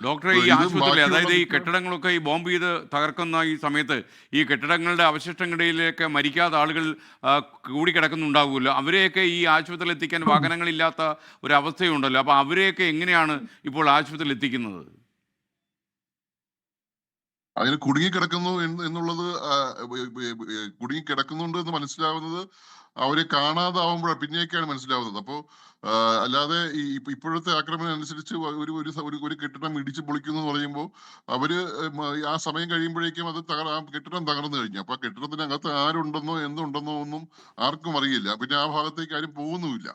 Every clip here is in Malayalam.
ഡോക്ടറെ ഈ ആശുപത്രി അതായത് ഈ കെട്ടിടങ്ങളൊക്കെ ഈ ബോംബ് ചെയ്ത് തകർക്കുന്ന ഈ സമയത്ത് ഈ കെട്ടിടങ്ങളുടെ അവശിഷ്ടങ്ങളിലേക്ക് മരിക്കാത്ത ആളുകൾ കൂടി കൂടിക്കിടക്കുന്നുണ്ടാവുമല്ലോ. അവരെയൊക്കെ ഈ ആശുപത്രിയിൽ എത്തിക്കാൻ വാഹനങ്ങളില്ലാത്ത ഒരു അവസ്ഥയുണ്ടല്ലോ അപ്പോൾ അവരെയൊക്കെ എങ്ങനെയാണ് ഇപ്പോൾ ആശുപത്രിയിൽ എത്തിക്കുന്നത് അതിന് കുടുങ്ങിക്കിടക്കുന്നു എന്ന് എന്നുള്ളത് കുടുങ്ങിക്കിടക്കുന്നുണ്ട് എന്ന് മനസ്സിലാവുന്നത് അവരെ കാണാതാവുമ്പോഴാണ് പിന്നെയൊക്കെയാണ് മനസ്സിലാവുന്നത്. അപ്പോ അല്ലാതെ ഈ ഇപ്പോഴത്തെ ആക്രമണം അനുസരിച്ച് ഒരു ഒരു ഒരു കെട്ടിടം ഇടിച്ച് പൊളിക്കുന്നു എന്ന് പറയുമ്പോൾ അവർ ആ സമയം കഴിയുമ്പോഴേക്കും അത് തകർ ആ കെട്ടിടം തകർന്നു കഴിഞ്ഞു. അപ്പൊ ആ കെട്ടിടത്തിനകത്ത് ആരുണ്ടെന്നോ എന്തുണ്ടെന്നോ ഒന്നും ആർക്കും അറിയില്ല. പിന്നെ ആ ഭാഗത്തേക്ക് ആരും പോകുന്നുമില്ല.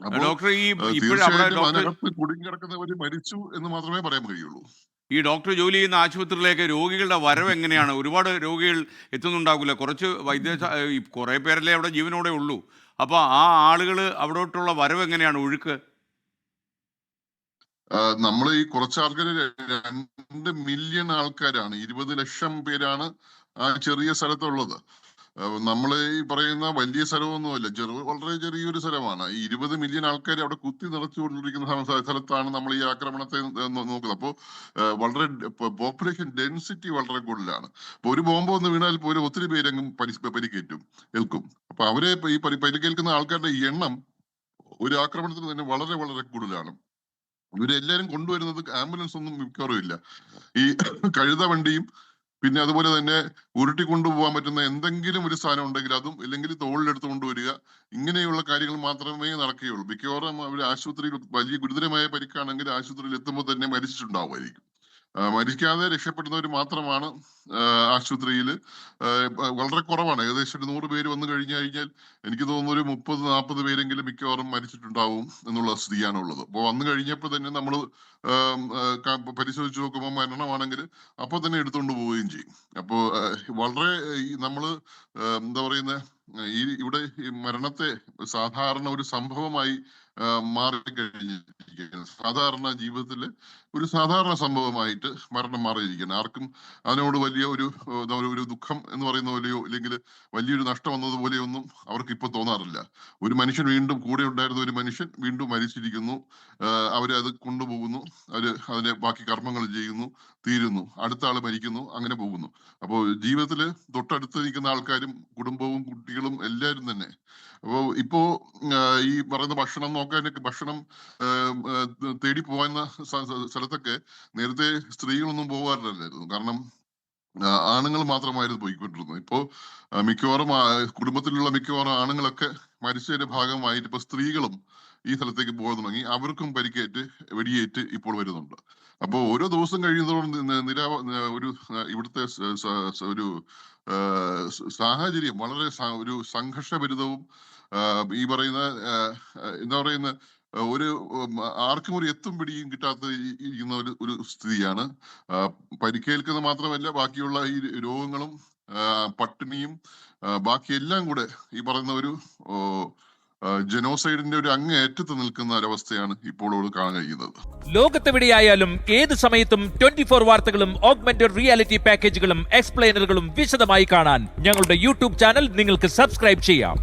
അപ്പോൾ ഡോക്ടർ ഈ ആ, തീർച്ചയായിട്ടും അതിനകത്ത് കുടുങ്ങിക്കിടക്കുന്നവര് മരിച്ചു എന്ന് മാത്രമേ പറയാൻ കഴിയുള്ളൂ. ഈ ഡോക്ടർ ജോലി ചെയ്യുന്ന ആശുപത്രിയിലേക്ക് രോഗികളുടെ വരവ് എങ്ങനെയാണ്? ഒരുപാട് രോഗികൾ എത്തുന്നുണ്ടാകില്ല കുറച്ച് വൈദ്യ കുറേ പേരല്ലേ അവിടെ ജീവനോടെ ഉള്ളൂ. അപ്പോൾ ആ ആളുകൾ അവിടോട്ടുള്ള വരവ് എങ്ങനെയാണ്? ഒഴുക്ക്? നമ്മൾ ഈ കുറച്ച് ആൾക്കാർ രണ്ട് മില്യൺ ആൾക്കാരാണ്. ഇരുപത് ലക്ഷം പേരാണ് ആ ചെറിയ സ്ഥലത്തുള്ളത്. നമ്മൾ ഈ പറയുന്ന വലിയ സ്ഥലമൊന്നുമല്ല. ചെറു വളരെ ചെറിയൊരു സ്ഥലമാണ്. ഈ ഇരുപത് മില്യൺ ആൾക്കാർ അവിടെ കുത്തി നിറച്ചുകൊണ്ടിരിക്കുന്ന സ്ഥ- സ്ഥലത്താണ് നമ്മൾ ഈ ആക്രമണത്തെ നോക്കുന്നത്. അപ്പോൾ വളരെ പോപ്പുലേഷൻ ഡെൻസിറ്റി വളരെ കൂടുതലാണ്. അപ്പൊ ഒരു ബോംബ് ഒന്ന് വീണാൽ പോലും ഒത്തിരി പേരെങ്ങും പരി- പരിക്കേറ്റും ഏൽക്കും. അപ്പൊ അവരെ ഈ പരി- പരിക്കേൽക്കുന്ന ആൾക്കാരുടെ എണ്ണം ഒരു ആക്രമണത്തിന് തന്നെ വളരെ വളരെ കൂടുതലാണ്. ഇവരെല്ലാരും കൊണ്ടുവരുന്നത് ആംബുലൻസ് ഒന്നും മിക്കവാറും ഇല്ല. ഈ കഴുത വണ്ടിയും പിന്നെ അതുപോലെ തന്നെ ഉരുട്ടി കൊണ്ടുപോകാൻ പറ്റുന്ന എന്തെങ്കിലും ഒരു സാധനം ഉണ്ടെങ്കിൽ അതും ഇല്ലെങ്കിൽ തോളിലെടുത്ത് കൊണ്ടുവരിക. ഇങ്ങനെയുള്ള കാര്യങ്ങൾ മാത്രമേ നടക്കുകയുള്ളൂ. മിക്കവാറും അവർ ആശുപത്രിയിൽ വലിയ ഗുരുതരമായ പരിക്കാണെങ്കിൽ ആശുപത്രിയിൽ എത്തുമ്പോൾ തന്നെ മരിച്ചിട്ടുണ്ടാവുമായിരിക്കും. മരിക്കാതെ രക്ഷപ്പെടുന്നവർ മാത്രമാണ് ആശുപത്രിയിൽ വളരെ കുറവാണ്. ഏകദേശം ഒരു നൂറ് പേര് വന്നു കഴിഞ്ഞു കഴിഞ്ഞാൽ എനിക്ക് തോന്നുന്നു ഒരു മുപ്പത് നാൽപ്പത് പേരെങ്കിലും മിക്കവാറും മരിച്ചിട്ടുണ്ടാവും എന്നുള്ള സ്ഥിതിയാണ് ഉള്ളത്. അപ്പോൾ വന്നു കഴിഞ്ഞപ്പോൾ തന്നെ നമ്മൾ പരിശോധിച്ച് നോക്കുമ്പോൾ മരണമാണെങ്കിൽ അപ്പോൾ തന്നെ എടുത്തുകൊണ്ട് പോവുകയും ചെയ്യും. അപ്പോൾ വളരെ നമ്മൾ എന്താ പറയുന്ന ഈ ഇവിടെ മരണത്തെ സാധാരണ ഒരു സംഭവമായി ആ, മാറിക്കഴിഞ്ഞിരിക്കുകയാണ് സാധാരണ ജീവിതത്തിൽ ഒരു സാധാരണ സംഭവമായിട്ട് മരണം മാറിയിരിക്കുകയാണ്. ആർക്കും അതിനോട് വലിയ ഒരു ഒരു ദുഃഖം എന്ന് പറയുന്ന പോലെയോ അല്ലെങ്കിൽ വലിയൊരു നഷ്ടം വന്നതുപോലെയോ ഒന്നും അവർക്ക് ഇപ്പൊ തോന്നാറില്ല. ഒരു മനുഷ്യൻ വീണ്ടും കൂടെ ഉണ്ടായിരുന്ന ഒരു മനുഷ്യൻ വീണ്ടും മരിച്ചിരിക്കുന്നു. അവരത് കൊണ്ടുപോകുന്നു. അവർ അതിന്റെ ബാക്കി കർമ്മങ്ങൾ ചെയ്യുന്നു തീരുന്നു. അടുത്ത ആൾ മരിക്കുന്നു അങ്ങനെ പോകുന്നു. അപ്പോൾ ജീവിതത്തിൽ തൊട്ടടുത്ത് നിൽക്കുന്ന ആൾക്കാരും കുടുംബവും കുട്ടികളും എല്ലാവരും തന്നെ. അപ്പോ ഇപ്പോ ഈ പറയുന്ന ഭക്ഷണം നോക്കാനൊക്കെ ഭക്ഷണം തേടി പോകുന്ന സ്ഥ- സ്ഥ- സ്ഥലത്തൊക്കെ നേരത്തെ സ്ത്രീകളൊന്നും പോകാറില്ലായിരുന്നു കാരണം ആണുങ്ങൾ മാത്രമായിരുന്നു പോയിക്കൊണ്ടിരുന്നത്. ഇപ്പോ മിക്കവാറും കുടുംബത്തിലുള്ള മിക്കവാറും ആണുങ്ങളൊക്കെ മരിച്ചതിന്റെ ഭാഗമായിട്ട് ഇപ്പൊ സ്ത്രീകളും ഈ സ്ഥലത്തേക്ക് പോകാൻ തുടങ്ങി. അവർക്കും പരിക്കേറ്റ് വെടിയേറ്റ് ഇപ്പോൾ വരുന്നുണ്ട്. അപ്പോൾ ഓരോ ദിവസം കഴിയുന്നതോറും നി- നിരാ ഒരു ഇവിടുത്തെ ഒരു സാഹചര്യം വളരെ ഒരു സംഘർഷഭരിതവും ഈ പറയുന്ന എന്താ പറയുന്ന ഒരു ആർക്കും ഒരു എത്തും പിടിയും കിട്ടാത്ത ഇരിക്കുന്ന ഒരു ഒരു സ്ഥിതിയാണ്. പരിക്കേൽക്കുന്ന മാത്രമല്ല ബാക്കിയുള്ള ഈ രോഗങ്ങളും പട്ടിണിയും ബാക്കി എല്ലാം കൂടെ ഈ പറയുന്ന ഒരു ജനോസൈഡിന്റെ ഒരു അങ്ങേറ്റത്ത് നിൽക്കുന്ന ഒരവസ്ഥയാണ് ഇപ്പോൾ കാണാൻ കഴിയുന്നത്. ലോകത്തെവിടെയായാലും ഏത് സമയത്തും ട്വന്റി ഫോർ വാർത്തകളും ഓഗ്മെന്റഡ് റിയാലിറ്റി പാക്കേജുകളും എക്സ്പ്ലെയിനറുകളും വിശദമായി കാണാൻ ഞങ്ങളുടെ യൂട്യൂബ് ചാനൽ നിങ്ങൾക്ക് സബ്സ്ക്രൈബ് ചെയ്യാം.